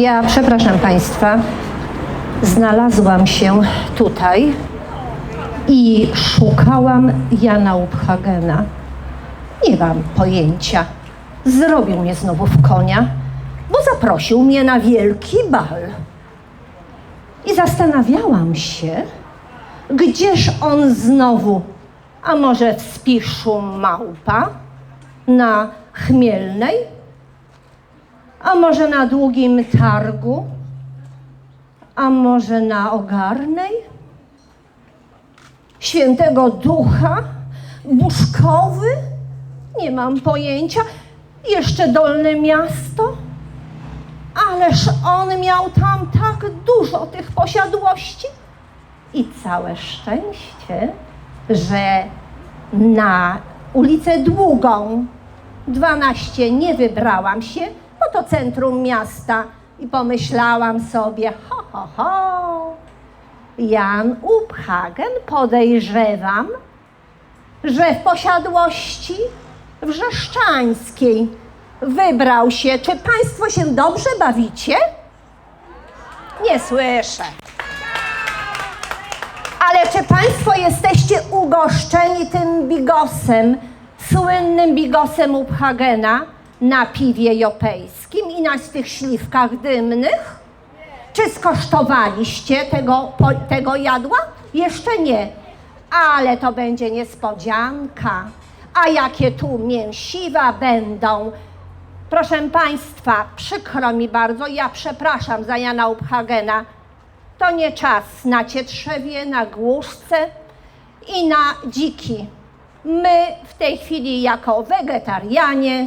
Ja przepraszam Państwa, znalazłam się tutaj i szukałam Jana Uphagena. Nie mam pojęcia. Zrobił mnie znowu w konia, bo zaprosił mnie na wielki bal. I zastanawiałam się, gdzież on znowu, a może w Spiszu Małpa, na Chmielnej, a może na Długim Targu, a może na Ogarnej? Świętego Ducha? Buszkowy? Nie mam pojęcia. Jeszcze Dolne Miasto? Ależ on miał tam tak dużo tych posiadłości. I całe szczęście, że na ulicę Długą 12 nie wybrałam się, to centrum miasta i pomyślałam sobie, ho, ho, ho, Jan Uphagen podejrzewam, że w posiadłości wrzeszczańskiej wybrał się. Czy Państwo się dobrze bawicie? Nie słyszę. Ale czy Państwo jesteście ugoszczeni tym bigosem, słynnym bigosem Uphagena na piwie jopejskim i na tych śliwkach dymnych? Czy skosztowaliście tego, tego jadła? Jeszcze nie. Ale to będzie niespodzianka. A jakie tu mięsiwa będą. Proszę Państwa, przykro mi bardzo, ja przepraszam za Jana Uphagena. To nie czas na cietrzewie, na głuszce i na dziki. My w tej chwili jako wegetarianie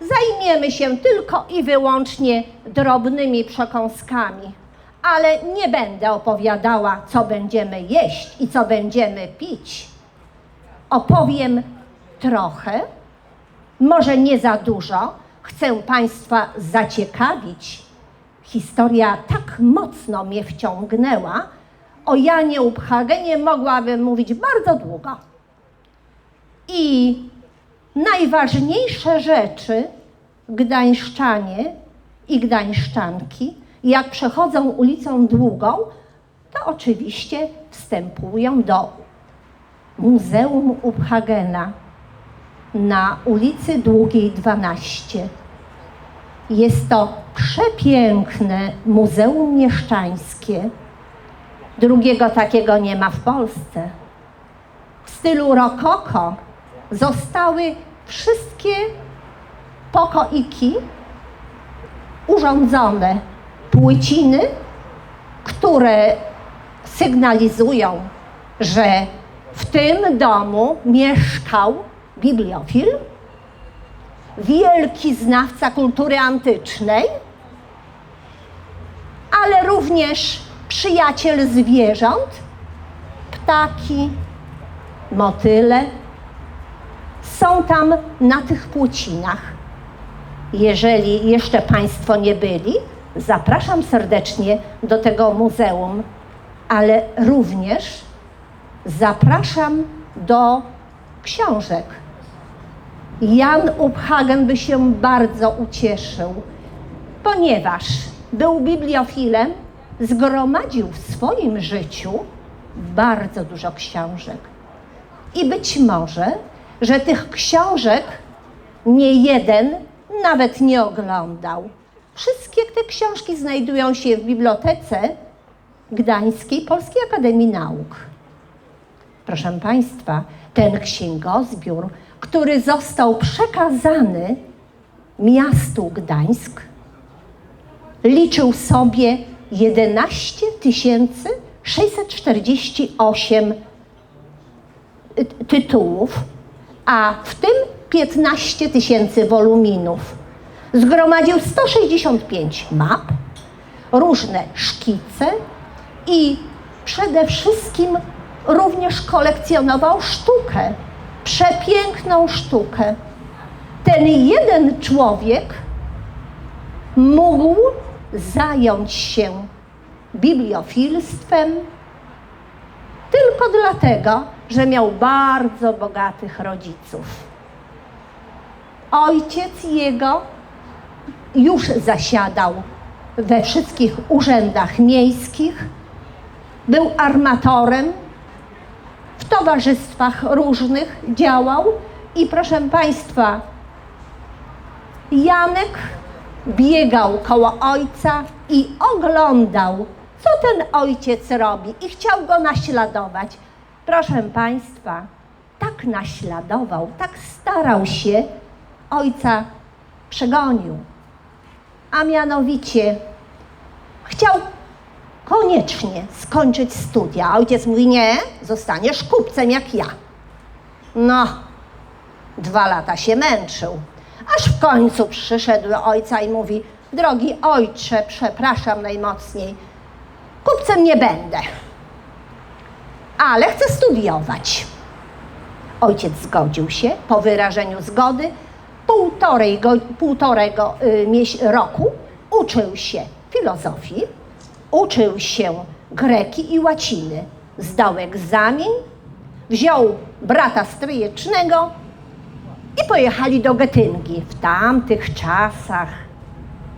zajmiemy się tylko i wyłącznie drobnymi przekąskami. Ale nie będę opowiadała, co będziemy jeść i co będziemy pić. Opowiem trochę, może nie za dużo. Chcę Państwa zaciekawić. Historia tak mocno mnie wciągnęła. O Janie Uphagenie mogłabym mówić bardzo długo. I najważniejsze rzeczy gdańszczanie i gdańszczanki, jak przechodzą ulicą Długą, to oczywiście wstępują do Muzeum Uphagena na ulicy Długiej 12. Jest to przepiękne muzeum mieszczańskie. Drugiego takiego nie ma w Polsce. W stylu rokoko zostały wszystkie pokoiki urządzone płyciny, które sygnalizują, że w tym domu mieszkał bibliofil, wielki znawca kultury antycznej, ale również przyjaciel zwierząt, ptaki, motyle. Są tam na tych płcinach. Jeżeli jeszcze Państwo nie byli, zapraszam serdecznie do tego muzeum, ale również zapraszam do książek. Jan Uphagen by się bardzo ucieszył, ponieważ był bibliofilem, zgromadził w swoim życiu bardzo dużo książek. I być może, że tych książek nie jeden nawet nie oglądał. Wszystkie te książki znajdują się w Bibliotece Gdańskiej Polskiej Akademii Nauk. Proszę Państwa, ten księgozbiór, który został przekazany miastu Gdańsk, liczył sobie 11 648 tytułów, a w tym 15 tysięcy woluminów. Zgromadził 165 map, różne szkice i przede wszystkim również kolekcjonował sztukę, przepiękną sztukę. Ten jeden człowiek mógł zająć się bibliofilstwem tylko dlatego, że miał bardzo bogatych rodziców. Ojciec jego już zasiadał we wszystkich urzędach miejskich, był armatorem, w towarzystwach różnych działał i proszę Państwa, Janek biegał koło ojca i oglądał, co ten ojciec robi i chciał go naśladować. Proszę Państwa, tak naśladował, tak starał się, ojca przegonił. A mianowicie chciał koniecznie skończyć studia. Ojciec mówi, nie, zostaniesz kupcem jak ja. No, dwa lata się męczył. Aż w końcu przyszedł do ojca i mówi, drogi ojcze, przepraszam najmocniej, kupcem nie będę, ale chcę studiować. Ojciec zgodził się po wyrażeniu zgody. Półtorej go, półtorego y, roku uczył się filozofii, uczył się greki i łaciny. Zdał egzamin, wziął brata stryjecznego i pojechali do Getyngi. W tamtych czasach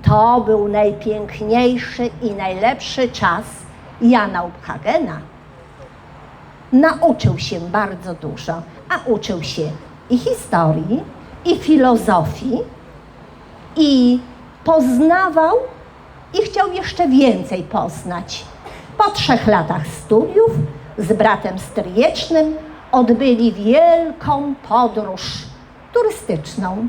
to był najpiękniejszy i najlepszy czas Jana Uphagena nauczył się bardzo dużo, a uczył się i historii, i filozofii, i poznawał i chciał jeszcze więcej poznać. Po trzech latach studiów z bratem stryjecznym odbyli wielką podróż turystyczną.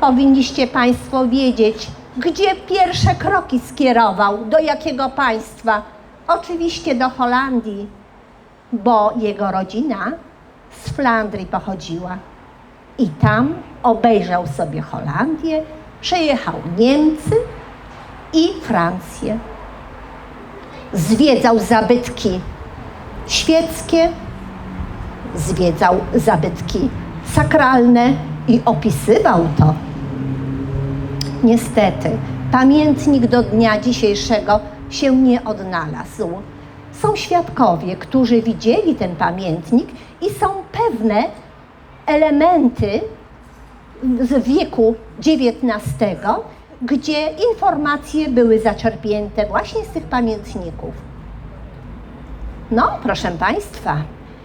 Powinniście Państwo wiedzieć, gdzie pierwsze kroki skierował, do jakiego państwa. Oczywiście do Holandii, bo jego rodzina z Flandrii pochodziła. I tam obejrzał sobie Holandię, przejechał Niemcy i Francję. Zwiedzał zabytki świeckie, zwiedzał zabytki sakralne i opisywał to. Niestety, pamiętnik do dnia dzisiejszego się nie odnalazł. Są świadkowie, którzy widzieli ten pamiętnik i są pewne elementy z wieku XIX, gdzie informacje były zaczerpnięte właśnie z tych pamiętników. No, proszę Państwa,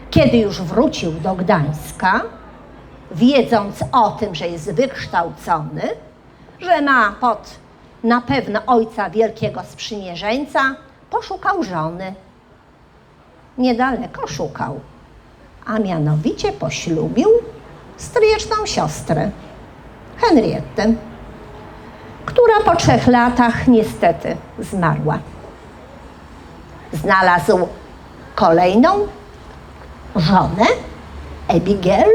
kiedy już wrócił do Gdańska, wiedząc o tym, że jest wykształcony, że ma pod na pewno ojca wielkiego sprzymierzeńca, poszukał żony. Niedaleko szukał, a mianowicie poślubił stryjeczną siostrę, Henrietę, która po trzech latach niestety zmarła. Znalazł kolejną żonę, Abigail,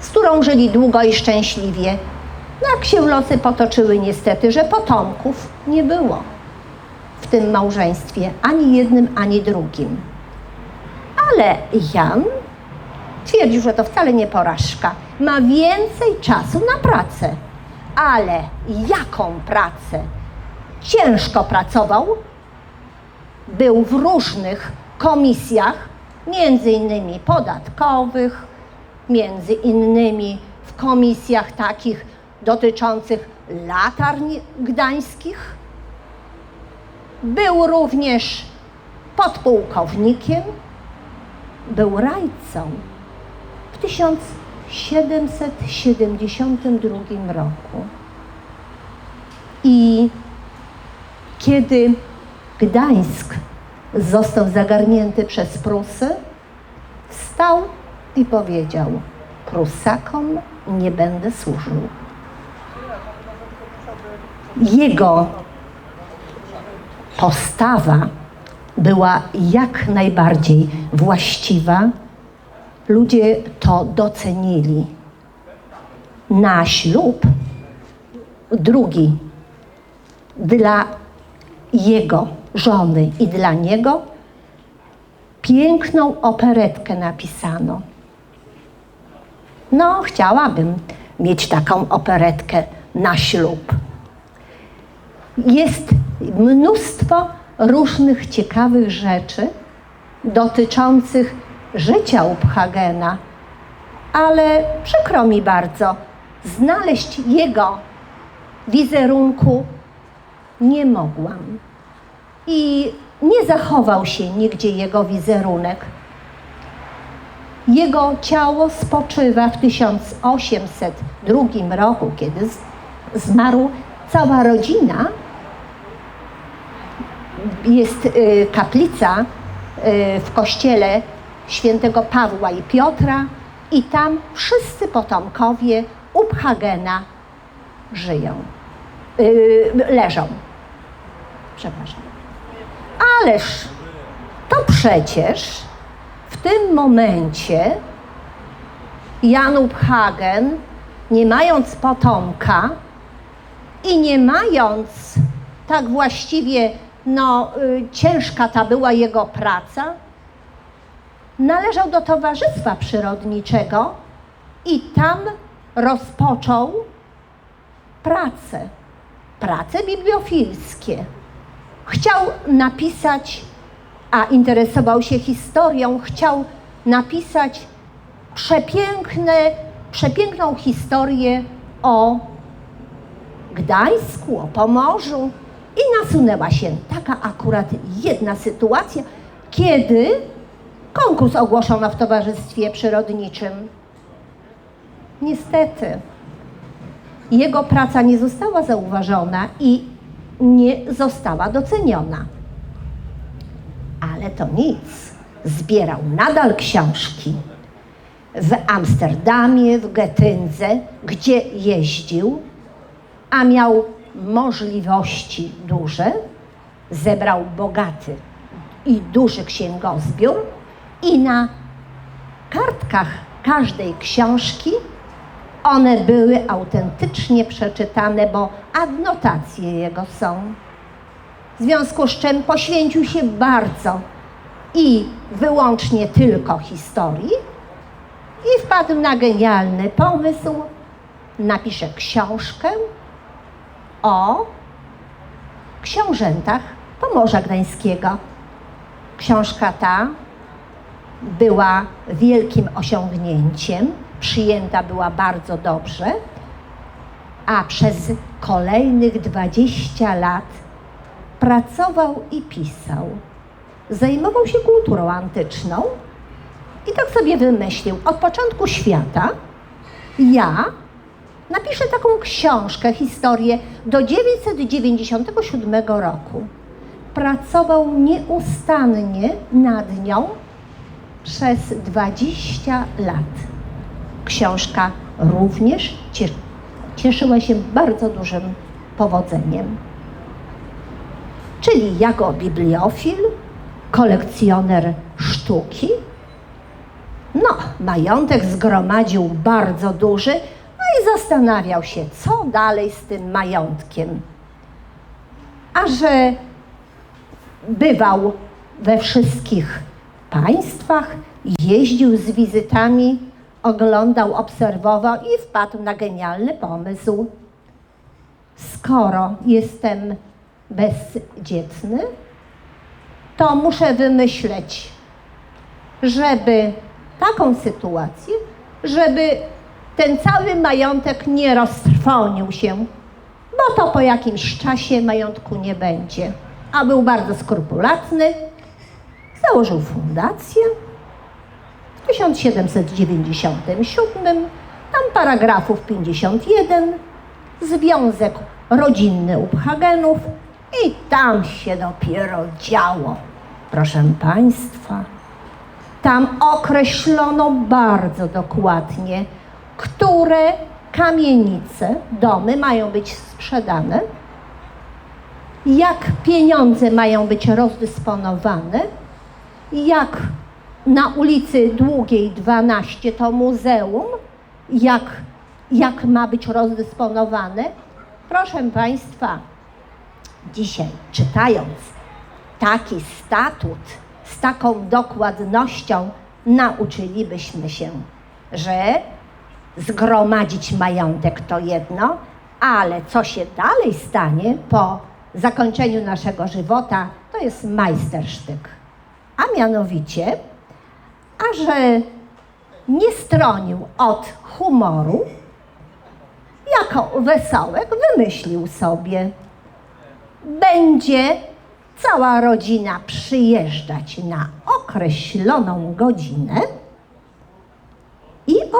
z którą żyli długo i szczęśliwie. Jak się losy potoczyły niestety, że potomków nie było w tym małżeństwie, ani jednym, ani drugim. Ale Jan twierdził, że to wcale nie porażka. Ma więcej czasu na pracę. Ale jaką pracę? Ciężko pracował, był w różnych komisjach, między innymi podatkowych, między innymi w komisjach takich dotyczących latarni gdańskich. Był również podpułkownikiem, był rajcą w 1772 roku. I kiedy Gdańsk został zagarnięty przez Prusy, wstał i powiedział: Prusakom nie będę służył. Jego postawa była jak najbardziej właściwa. Ludzie to docenili. Na ślub drugi dla jego żony i dla niego piękną operetkę napisano. No, chciałabym mieć taką operetkę na ślub. Jest mnóstwo różnych ciekawych rzeczy dotyczących życia Uphagena, ale przykro mi bardzo znaleźć jego wizerunku nie mogłam. I nie zachował się nigdzie jego wizerunek. Jego ciało spoczywa w 1802 roku, kiedy zmarł cała rodzina. Jest y, kaplica y, w kościele świętego Pawła i Piotra i tam wszyscy potomkowie Uphagena żyją, y, leżą. Przepraszam. Ależ to przecież w tym momencie Jan Uphagen, nie mając potomka i nie mając tak właściwie, no y, ciężka ta była jego praca, należał do Towarzystwa Przyrodniczego i tam rozpoczął pracę, prace bibliofilskie. Chciał napisać, a interesował się historią, chciał napisać przepiękne, przepiękną historię o Gdańsku, o Pomorzu i nasunęła się taka akurat jedna sytuacja, kiedy konkurs ogłoszono w Towarzystwie Przyrodniczym. Niestety, jego praca nie została zauważona i nie została doceniona. Ale to nic. Zbierał nadal książki. W Amsterdamie, w Getyndze, gdzie jeździł, a miał możliwości duże, zebrał bogaty i duży księgozbiór i na kartkach każdej książki one były autentycznie przeczytane, bo adnotacje jego są. W związku z czym poświęcił się bardzo i wyłącznie tylko historii i wpadł na genialny pomysł. Napisze książkę o książętach Pomorza Gdańskiego. Książka ta była wielkim osiągnięciem, przyjęta była bardzo dobrze, a przez kolejnych 20 lat pracował i pisał. Zajmował się kulturą antyczną i tak sobie wymyślił, od początku świata ja napiszę taką książkę, historię do 997 roku. Pracował nieustannie nad nią przez 20 lat. Książka również cie- cieszyła się bardzo dużym powodzeniem. Czyli jako bibliofil, kolekcjoner sztuki, no, majątek zgromadził bardzo duży, i zastanawiał się, co dalej z tym majątkiem. A że bywał we wszystkich państwach, jeździł z wizytami, oglądał, obserwował i wpadł na genialny pomysł. Skoro jestem bezdzietny, to muszę wymyśleć, żeby taką sytuację, żeby ten cały majątek nie roztrwonił się, bo to po jakimś czasie majątku nie będzie. A był bardzo skrupulatny, założył fundację w 1797, tam paragrafów 51, Związek Rodzinny Uphagenów i tam się dopiero działo. Proszę Państwa, tam określono bardzo dokładnie, które kamienice, domy mają być sprzedane, jak pieniądze mają być rozdysponowane, jak na ulicy Długiej 12 to muzeum, jak, jak ma być rozdysponowane. Proszę Państwa, dzisiaj czytając taki statut z taką dokładnością, nauczylibyśmy się, że zgromadzić majątek to jedno, ale co się dalej stanie po zakończeniu naszego żywota, to jest majstersztyk. A mianowicie, a że nie stronił od humoru jako wesołek wymyślił sobie. Będzie cała rodzina przyjeżdżać na określoną godzinę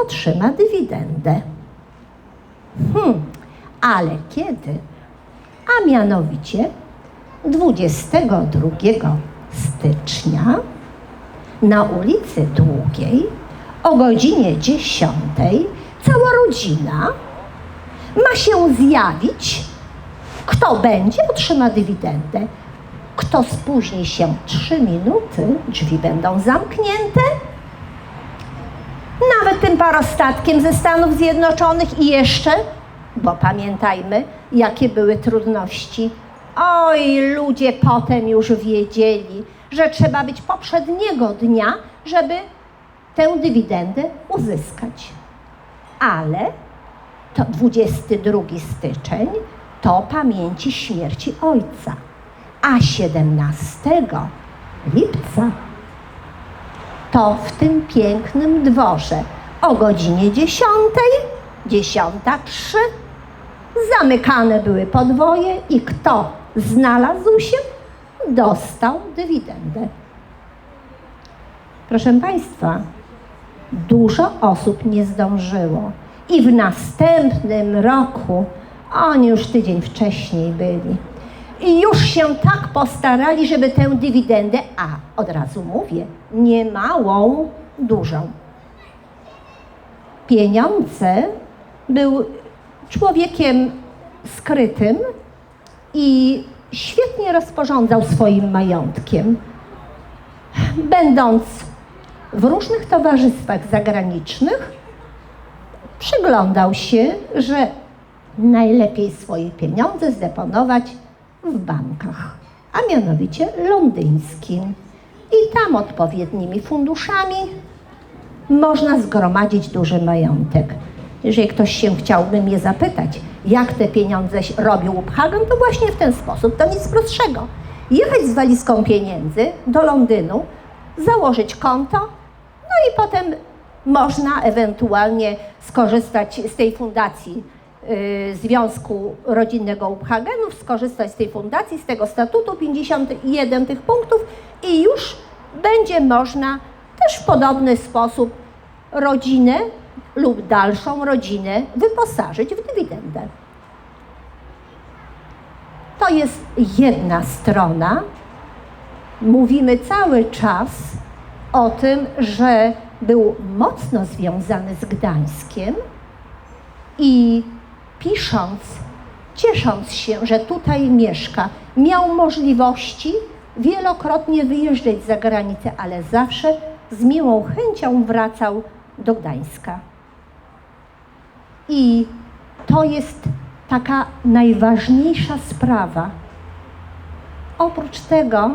otrzyma dywidendę. Hmm, ale kiedy? A mianowicie 22 stycznia na ulicy Długiej o godzinie 10 cała rodzina ma się zjawić. Kto będzie, otrzyma dywidendę. Kto spóźni się 3 minuty, drzwi będą zamknięte. Nawet tym parostatkiem ze Stanów Zjednoczonych i jeszcze, bo pamiętajmy, jakie były trudności. Oj, ludzie potem już wiedzieli, że trzeba być poprzedniego dnia, żeby tę dywidendę uzyskać. Ale to 22 styczeń to pamięci śmierci ojca, a 17 lipca to w tym pięknym dworze o godzinie 10, 10.03 zamykane były podwoje i kto znalazł się, dostał dywidendę. Proszę Państwa, dużo osób nie zdążyło i w następnym roku, oni już tydzień wcześniej byli, i już się tak postarali, żeby tę dywidendę, a od razu mówię, nie małą, dużą. Pieniądze był człowiekiem skrytym i świetnie rozporządzał swoim majątkiem. Będąc w różnych towarzystwach zagranicznych, przyglądał się, że najlepiej swoje pieniądze zdeponować w bankach, a mianowicie londyńskim. I tam odpowiednimi funduszami można zgromadzić duży majątek. Jeżeli ktoś się chciałby mnie zapytać, jak te pieniądze robił Uphagen, to właśnie w ten sposób, to nic prostszego. Jechać z walizką pieniędzy do Londynu, założyć konto, no i potem można ewentualnie skorzystać z tej fundacji Związku Rodzinnego Uphagenów, skorzystać z tej fundacji, z tego statutu, 51 tych punktów i już będzie można też w podobny sposób rodzinę lub dalszą rodzinę wyposażyć w dywidendę. To jest jedna strona. Mówimy cały czas o tym, że był mocno związany z Gdańskiem i pisząc, ciesząc się, że tutaj mieszka, miał możliwości wielokrotnie wyjeżdżać za granicę, ale zawsze z miłą chęcią wracał do Gdańska. I to jest taka najważniejsza sprawa. Oprócz tego,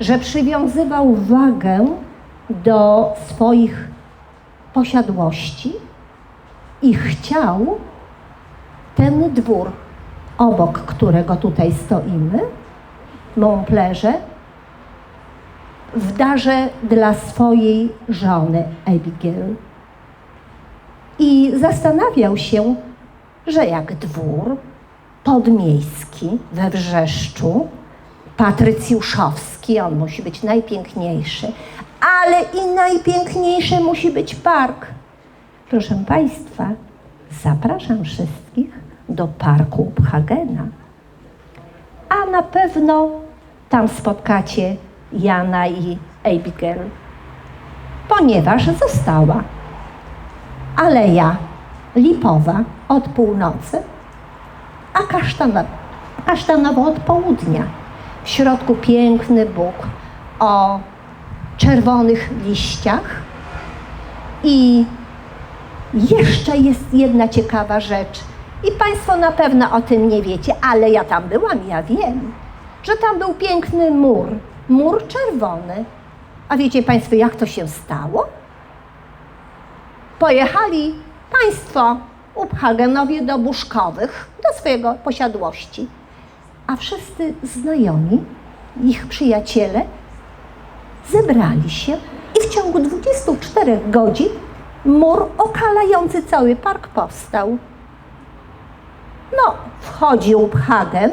że przywiązywał wagę do swoich posiadłości i chciał ten dwór, obok którego tutaj stoimy, Montplerze, w darze dla swojej żony Abigail. I zastanawiał się, że jak dwór podmiejski we Wrzeszczu, patrycjuszowski, on musi być najpiękniejszy, ale i najpiękniejszy musi być park. Proszę Państwa, zapraszam wszystkich do parku Uphagena. A na pewno tam spotkacie Jana i Abigail, ponieważ została aleja lipowa od północy, a kasztanowa, kasztanowa od południa. W środku piękny Bóg o czerwonych liściach. I jeszcze jest jedna ciekawa rzecz. I Państwo na pewno o tym nie wiecie, ale ja tam byłam, ja wiem, że tam był piękny mur, mur czerwony. A wiecie Państwo, jak to się stało? pojechali państwo Uphagenowie do Buszkowych, do swojego posiadłości. A wszyscy znajomi, ich przyjaciele, zebrali się i w ciągu 24 godzin mur okalający cały park powstał. No, wchodzi Uphagen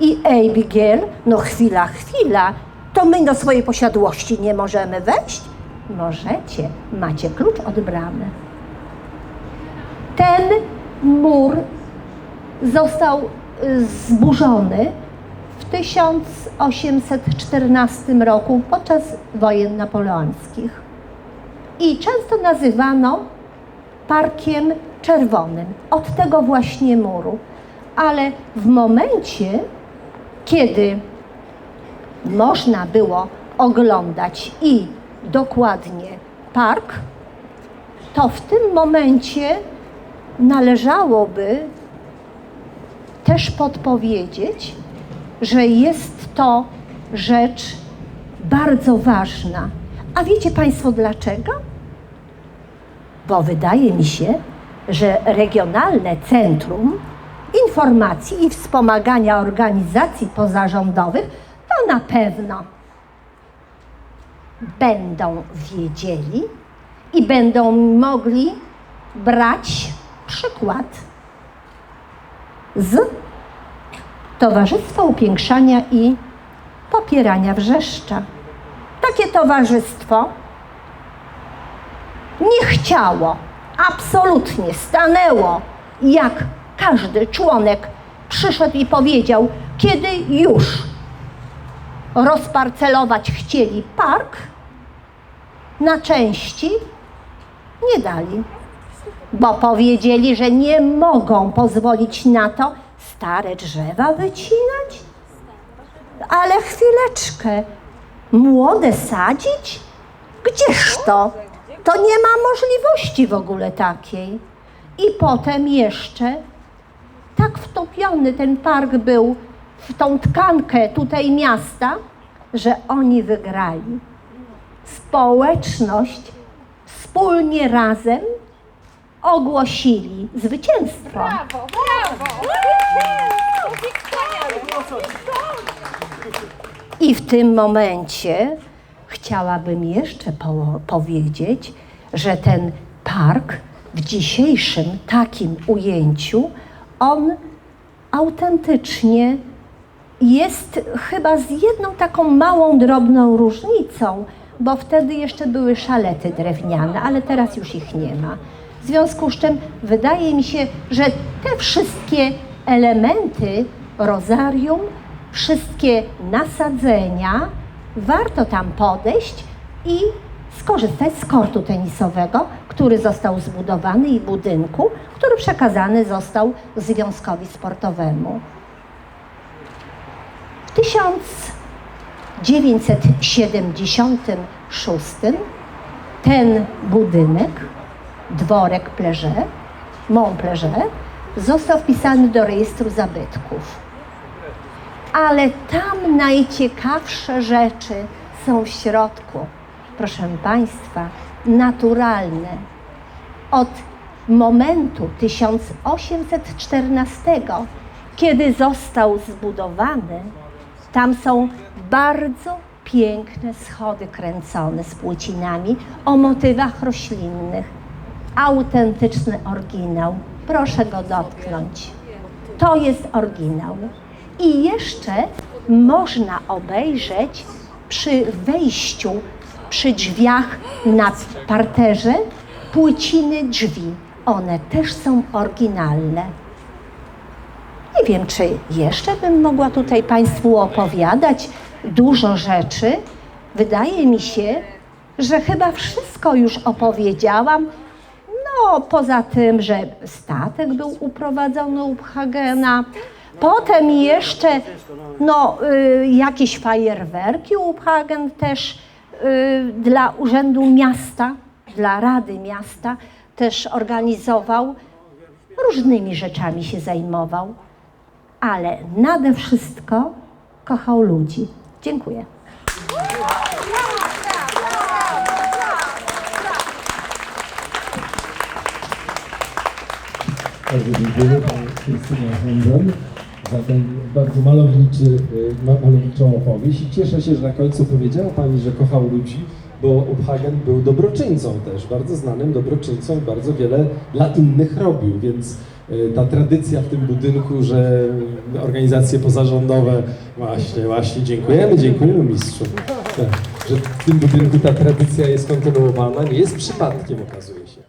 i Abigail, no chwila, chwila, to my do swojej posiadłości nie możemy wejść? Możecie, macie klucz od bramy. Ten mur został y, zburzony w 1814 roku podczas wojen napoleońskich. I często nazywano Parkiem Czerwonym od tego właśnie muru. Ale w momencie, kiedy można było oglądać i dokładnie park, to w tym momencie należałoby też podpowiedzieć, że jest to rzecz bardzo ważna. A wiecie Państwo dlaczego? Bo wydaje mi się, że Regionalne Centrum Informacji i Wspomagania Organizacji Pozarządowych to na pewno będą wiedzieli i będą mogli brać przykład z Towarzystwa Upiększania i Popierania Wrzeszcza. Takie towarzystwo nie chciało, absolutnie stanęło, jak każdy członek przyszedł i powiedział, kiedy już rozparcelować chcieli park na części, nie dali, bo powiedzieli, że nie mogą pozwolić na to stare drzewa wycinać. Ale chwileczkę, młode sadzić? Gdzież to? To nie ma możliwości w ogóle takiej. I potem jeszcze tak wtopiony ten park był w tą tkankę tutaj miasta, że oni wygrali. Społeczność wspólnie razem ogłosili zwycięstwo. Brawo, brawo! I w tym momencie chciałabym jeszcze po powiedzieć, że ten park w dzisiejszym takim ujęciu, on autentycznie jest chyba z jedną taką małą, drobną różnicą, bo wtedy jeszcze były szalety drewniane, ale teraz już ich nie ma. W związku z czym wydaje mi się, że te wszystkie elementy rozarium, wszystkie nasadzenia, warto tam podejść i skorzystać z kortu tenisowego, który został zbudowany i budynku, który przekazany został Związkowi Sportowemu. W 1976 ten budynek, dworek Pleże, Mont Pleże, został wpisany do rejestru zabytków. Ale tam najciekawsze rzeczy są w środku. Proszę Państwa, naturalne. Od momentu 1814, kiedy został zbudowany, tam są bardzo piękne schody kręcone z płycinami o motywach roślinnych. Autentyczny oryginał. Proszę go dotknąć. To jest oryginał. I jeszcze można obejrzeć przy wejściu, przy drzwiach na parterze, płyciny drzwi. One też są oryginalne. Nie wiem, czy jeszcze bym mogła tutaj Państwu opowiadać dużo rzeczy. Wydaje mi się, że chyba wszystko już opowiedziałam. No, poza tym, że statek był uprowadzony u Hagena. Potem jeszcze, no, y, jakieś fajerwerki u Hagen też y, dla Urzędu Miasta, dla Rady Miasta też organizował. Różnymi rzeczami się zajmował, ale nade wszystko kochał ludzi. Dziękuję. Bardzo dziękuję Pani Hendel za bardzo malowniczy, y, ma- malowniczą opowieść i cieszę się, że na końcu powiedziała Pani, że kochał ludzi, bo Uphagen był dobroczyńcą też, bardzo znanym dobroczyńcą i bardzo wiele dla innych robił, więc y, ta tradycja w tym budynku, że organizacje pozarządowe, właśnie, właśnie, dziękujemy, dziękujemy mistrzu, że w tym budynku ta tradycja jest kontynuowana, nie jest przypadkiem okazuje się.